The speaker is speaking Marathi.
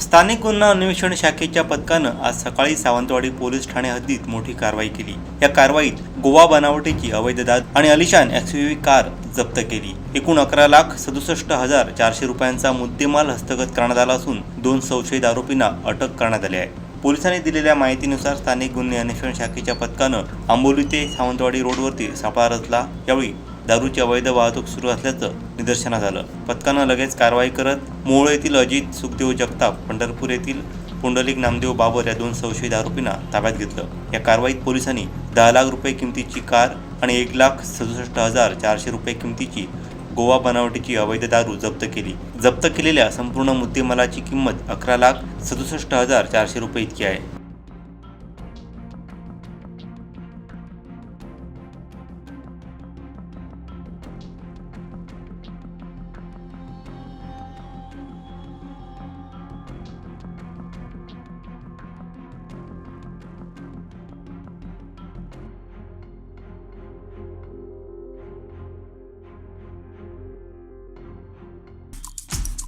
स्थानिक गुन्हा अन्वेषण शाखेच्या पथकानं आज सकाळी सावंतवाडी पोलीस ठाणे हद्दीत मोठी कारवाई केली. या कारवाईत गोवा बनावटीची अवैध दाद आणि अलिशान एक्सयूव्ही कार जप्त केली. एकूण अकरा लाख सदुसष्ट हजार चारशे रुपयांचा मुद्देमाल हस्तगत करण्यात आला असून दोन संशयित आरोपींना अटक करण्यात आली आहे. पोलिसांनी दिलेल्या माहितीनुसार स्थानिक गुन्हे अन्वेषण शाखेच्या पथकानं आंबोली ते सावंतवाडी रोडवरती सापळा रचला. यावेळी दारूची अवैध वाहतूक सुरू असल्याचं निदर्शनास आलं. पथकानं लगेच कारवाई करत मोहोळ येथील अजित सुखदेव जगताप पंढरपूर येथील पुंडलिक नामदेव बाबर या दोन संशयित आरोपींना ताब्यात घेतलं. या कारवाईत पोलिसांनी दहा लाख रुपये किमतीची कार आणि एक लाख सदुसष्ट हजार चारशे रुपये किमतीची गोवा बनावटीची अवैध दारू जप्त केली. जप्त केलेल्या संपूर्ण मुद्देमालाची किंमत अकरा लाख सदुसष्ट हजार चारशे रुपये इतकी आहे.